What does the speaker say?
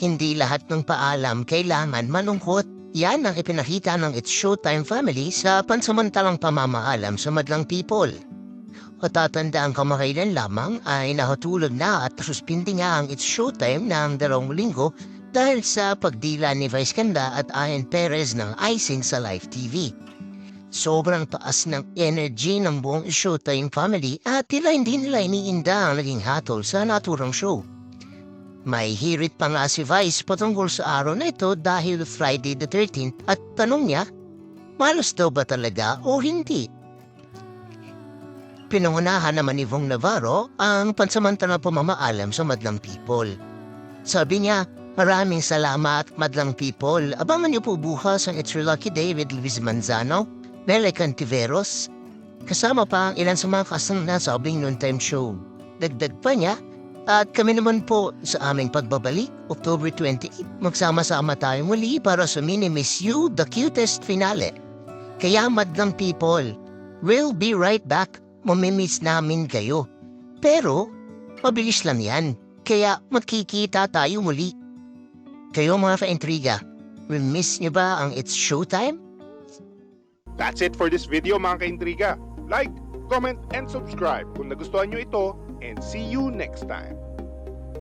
Hindi lahat ng paalam kailangan malungkot. Yan ang ipinakita ng It's Showtime family sa pansamantalang pamamaalam sa madlang people. Matatandaan kamakailan lamang ay nahutulog na at suspindi nga ang It's Showtime ng dalawang linggo dahil sa pagdila ni Vice Ganda at Ian Perez ng icing sa live TV. Sobrang taas ng energy ng buong Showtime family at tila hindi nila iniinda ang naging hatol sa naturang show. May hirit pa nga si Vice patungkol sa araw na ito dahil Friday the 13th at tanong niya, malos daw ba talaga o hindi? Pinangunahan naman ni Vong Navarro ang pansamantalang pamamaalam sa madlang people. Sabi niya, maraming salamat madlang people. Abangan niyo po bukas ang It's Your Lucky Day with Luis Manzano, Mele Cantiveros, kasama pa ang ilan sa mga kasang nasabing noontime show. Dagdag pa niya, at kami naman po sa aming pagbabalik, October 28, magsama-sama tayo muli para sa Mini Miss You, the cutest finale. Kaya madlang people, we'll be right back. Mamimiss namin kayo. Pero, mabilis lang yan. Kaya magkikita tayo muli. Kayo mga ka-intriga, will miss niyo ba ang It's Showtime? That's it for this video mga kaintriga. Like, comment, and subscribe kung nagustuhan nyo ito and see you next time.